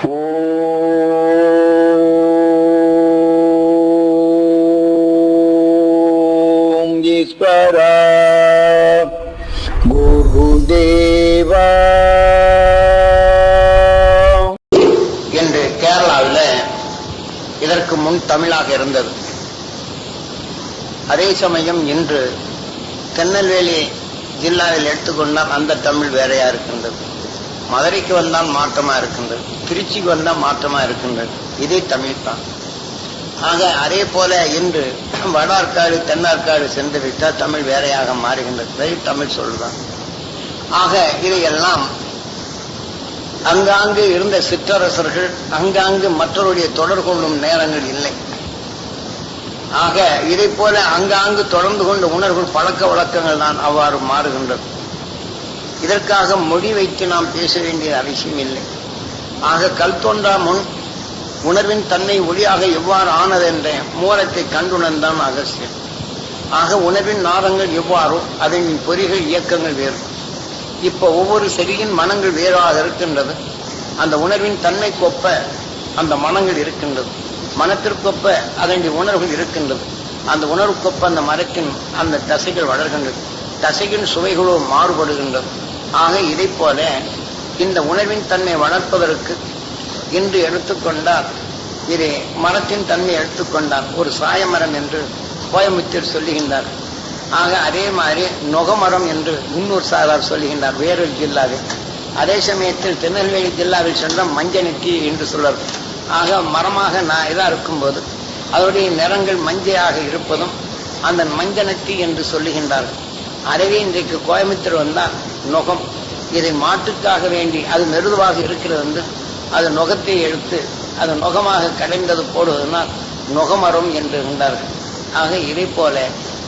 ஓம் ஈஸ்வரா குருதேவா என்று கேரளாவில் இதற்கு முன் தமிழாக இருந்தது. அதே சமயம் இன்று திருநெல்வேலி ஜில்லாவில் எடுத்துக்கொண்டால் அந்த தமிழ் வேறையா இருக்கின்றது. மதுரைக்கு வந்தால் மாற்றமா இருக்கின்றது திருச்சிக்கு வந்தால் மாற்றமா இருக்கின்றது இதே தமிழ் தான். ஆக அதே போல இன்று வடார்காடு தென்னார்காடு சென்று விட்டால் தமிழ் வேறையாக மாறுகின்றது தமிழ் சொல்றான். ஆக இதையெல்லாம் அங்காங்கு இருந்த சிற்றரசர்கள் அங்காங்கு மற்றவருடைய தொடர் கொள்ளும் நேரங்கள் இல்லை. ஆக இதை போல அங்காங்கு தொடர்ந்து கொண்ட உணர்வு பழக்க வழக்கங்கள் தான் அவ்வாறு மாறுகின்றது இதற்காக மொழி வைத்து நாம் பேச வேண்டிய அவசியம் இல்லை. ஆக கல் தோன்றா முன் உணர்வின் தன்மை ஒளியாக எவ்வாறு ஆனது என்ற மூலத்தை கண்டுணர்ந்தான் அகசியம் ஆக உணர்வின் நாதங்கள் எவ்வாறோ அதன் பொறிகள் இயக்கங்கள் வேறு. இப்ப ஒவ்வொரு செடியின் மனங்கள் வேறாக இருக்கின்றது. அந்த உணர்வின் தன்மை கொப்ப அந்த மனங்கள் இருக்கின்றது. மனத்திற்கொப்ப அதனுடைய உணர்வுகள் இருக்கின்றது. அந்த உணர்வுக்கொப்ப அந்த மரத்தின் அந்த தசைகள் வளர்கின்றது. தசையின் சுவைகளோ மாறுபடுகின்றது. ஆக இதை போல இந்த உணர்வின் தன்மை வளர்ப்பதற்கு இன்று எடுத்துக்கொண்டால் இது மரத்தின் தன்மை எடுத்துக்கொண்டால் ஒரு சாயமரம் என்று கோயம்புத்தூர் சொல்லுகின்றார். ஆக அதே மாதிரி நொகமரம் என்று முன்னூர் சாரார் சொல்லுகின்றார். வேறொரு ஜில்லாவில் அதே சமயத்தில் திருநெல்வேலி ஜில்லாவில் சென்றால் மஞ்சனத்தி என்று சொல்வர். ஆக மரமாக நான் இதாக இருக்கும்போது அதனுடைய நிறங்கள் மஞ்சையாக இருப்பதும் அந்த மஞ்சனத்தி என்று சொல்லுகின்றார்கள். அதுவே இன்றைக்கு கோயம்புத்தூர் வந்தால் நுகம். இதை மாட்டுக்காக வேண்டி அது மெருதுவாக இருக்கிறது என்று அது நுகத்தை எடுத்து அது நுகமாக கடைந்தது போடுவதனால் நுகமரம் என்று இருந்தார்கள். ஆக இதை போல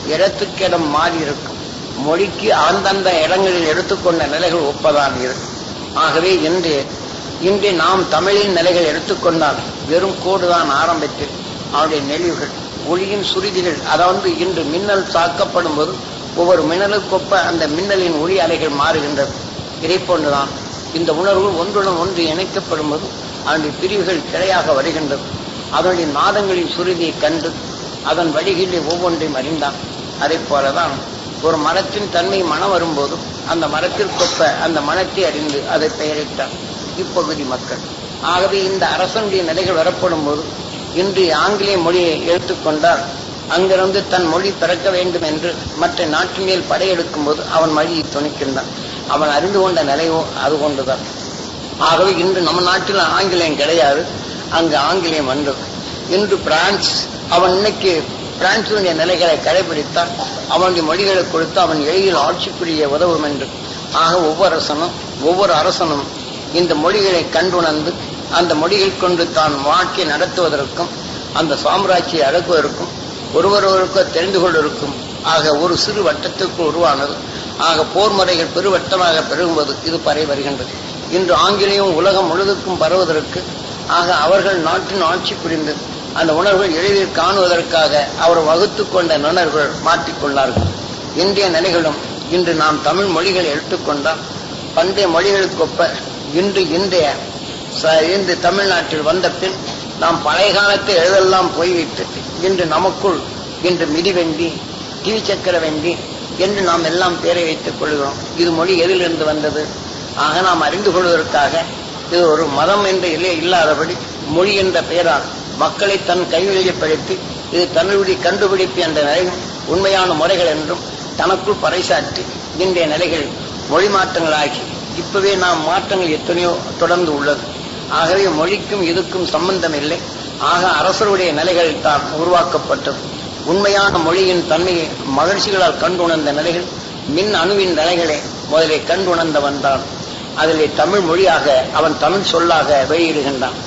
இடத்துக்கிடம் மாறி இருக்கும். மொழிக்கு அந்தந்த இடங்களில் எடுத்துக்கொண்ட நிலைகள் ஒப்பதான் இருக்கும் ஆகவே இன்று இன்று நாம் தமிழின் நிலைகள் எடுத்துக்கொண்டால் வெறும் கோடுதான் ஆரம்பித்து அவருடைய நெளிவுகள் ஒளியின் சுருதிகள் அதாவது இன்று மின்னல் தாக்கப்படும் போது ஒவ்வொரு மின்னலுக்கொப்ப அந்த மின்னலின் ஒளி அலைகள் மாறுகின்றது இதை போன்றுதான். இந்த உணர்வு ஒன்றுடன் ஒன்று இணைக்கப்படும் போது அதனுடைய பிரிவுகள் கிளையாக வருகின்றது. அதனுடைய நாதங்களின் சுருதியை கண்டு அதன் வழிகளிலே ஒவ்வொன்றையும் அறிந்தான். அதை போலதான் ஒரு மரத்தின் தன்மை மனம் வரும்போதும் அந்த மரத்திற்கொப்ப அந்த மனத்தை அறிந்து அதை பெயரிட்டார் இப்பகுதி மக்கள். ஆகவே இந்த அரசனுடைய நிலைகள் வரப்படும் போது இன்று ஆங்கிலேய மொழியை எடுத்துக்கொண்டால் அங்கிருந்து தன் மொழி பிறக்க வேண்டும் என்று மற்ற நாட்டின் மேல் படையெடுக்கும் போது அவன் மொழியை துணிக்கின்றான். அவன் அறிந்து கொண்ட நிலையோ அது கொண்டுதான் ஆகவே இன்று நம்ம நாட்டில் ஆங்கிலேயம் கிடையாது. அங்கு ஆங்கிலேயம் வந்தது. இன்று பிரான்ஸ் அவன் இன்னைக்கு பிரான்சினுடைய நிலைகளை கடைபிடித்தால் அவனுடைய மொழிகளை கொடுத்து அவன் எளிதில் ஆட்சி புரிய உதவும் என்று. ஆக ஒவ்வொரு அரசனும் ஒவ்வொரு அரசனும் இந்த மொழிகளை கண்டுணர்ந்து அந்த மொழிகள் கொண்டு தான் வாழ்க்கை நடத்துவதற்கும் அந்த சாம்ராஜ்யை அடக்குவதற்கும் ஒருவரொருவருக்கு தெரிந்து கொண்டிருக்கும். ஆக ஒரு சிறு வட்டத்திற்கு உருவானது. ஆக போர் முறைகள் பெருவட்டமாக பெருகும்போது இது பரவி வருகின்றது. இன்று ஆங்கிலேயம் உலகம் முழுதுக்கும் பரவுவதற்கு ஆக அவர்கள் நாட்டின் ஆட்சி புரிந்து அந்த உணர்வுகள் எளிதில் காணுவதற்காக அவர் வகுத்து கொண்ட நுணர்கள் மாற்றிக்கொண்டார்கள் இன்றைய நிலைகளும் இன்று நாம் தமிழ் மொழிகளை எடுத்துக்கொண்டால் பண்டைய மொழிகளுக்கொப்ப இன்று இன்றைய ச- இன்று தமிழ்நாட்டில் வந்த பின் நாம் பழைய காலத்தை எழுதெல்லாம் போய்விட்டு இன்று நமக்குள் இன்று மிதிவண்டி டிவி சக்கர வண்டி என்று நாம் எல்லாம் பேரை வைத்துக் கொள்கிறோம். இது மொழி எதிலிருந்து வந்தது? ஆக நாம் அறிந்து கொள்வதற்காக இது ஒரு மதம் என்ற இல்லை இல்லாதபடி மொழி என்ற பெயரால் மக்களை தன் கைவெளியப்படுத்தி இது தன்னுடைய கண்டுபிடிப்பு என்ற நிலையும் உண்மையான முறைகள் என்றும் தனக்குள் பறைசாற்றி இன்றைய நிலைகள் மொழி மாற்றங்களாகி இப்பவே நாம் மாற்றங்கள் எத்தனையோ தொடர்ந்து உள்ளது. ஆகவே மொழிக்கும் இதுக்கும் சம்பந்தம் இல்லை ஆக அரசருடைய நிலைகள் தான் உருவாக்கப்பட்டது. உண்மையான மொழியின் தன்மையை மகிழ்ச்சிகளால் கண்டுணர்ந்த நிலைகள் மின் அணுவின் நிலைகளை முதலே கண்டுணர்ந்தவன் தான். அதிலே தமிழ் மொழியாக அவன் தமிழ் சொல்லாக வெளியிடுகின்றான்.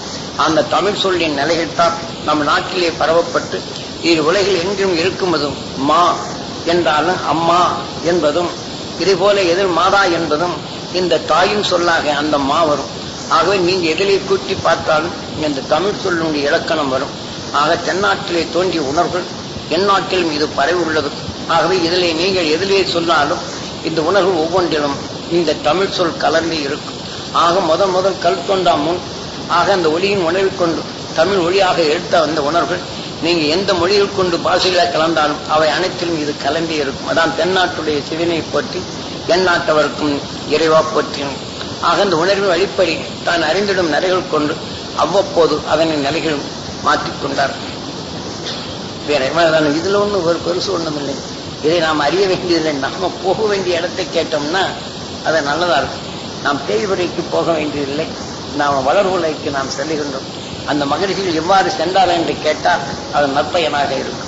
அந்த தமிழ் சொல்லின் நிலைகள் தான் நம் நாட்டிலே பரவப்பட்டு இரு உலகில் எங்கும் இருக்குமதும் மா என்றாலும் அம்மா என்பதும் இதுபோல எதிர் மாதா என்பதும் இந்த தாயும் சொல்லாக அந்த மா வரும். ஆகவே நீங்க எதிலே கூட்டி பார்த்தாலும் இந்த தமிழ் சொல்லுடைய இலக்கணம் வரும். ஆக தென்னாட்டிலே தோன்றிய உணர்வுகள் எந்நாட்டிலும் இது பரவி உள்ளது. ஆகவே இதிலே நீங்கள் எதிலே சொன்னாலும் இந்த உணர்வு ஒவ்வொன்றிலும் இந்த தமிழ் சொல் கலந்து இருக்கும். ஆக முதல் முதல் கல் தோன்றா முன் ஆக அந்த ஒளியின் உணர்வைக் கொண்டு தமிழ் ஒளியாக எடுத்த அந்த உணர்வுகள் நீங்க எந்த மொழியில் கொண்டு பாஷைகளை கலந்தாலும் அவை அனைத்திலும் இது கலந்தே இருக்கும். அதான் தென்னாட்டுடைய சிவனை போற்றி எந்நாட்டவருக்கும் இறைவா போற்றினும். ஆக அந்த உணர்வு வழிப்படி தான் அறிந்திடும் நிறைகள் கொண்டு அவ்வப்போது அதனை நிலைகளும் மாற்றிக்கொண்டார் வேற இதுல ஒண்ணும் ஒரு பெருசு ஒண்ணும் இல்லை இதை நாம் அறிய வேண்டியதில்லை. நாம போக வேண்டிய இடத்தை கேட்டோம்னா அது நல்லதா இருக்கும். நாம் தேய்வரைக்கு போக வேண்டியதில்லை. நாம் வளர்வுலைக்கு நாம் செல்லுகின்றோம். அந்த மகிழ்ச்சியில் எவ்வாறு சென்றார் என்று கேட்டால் அது நற்பயனாக இருக்கும்.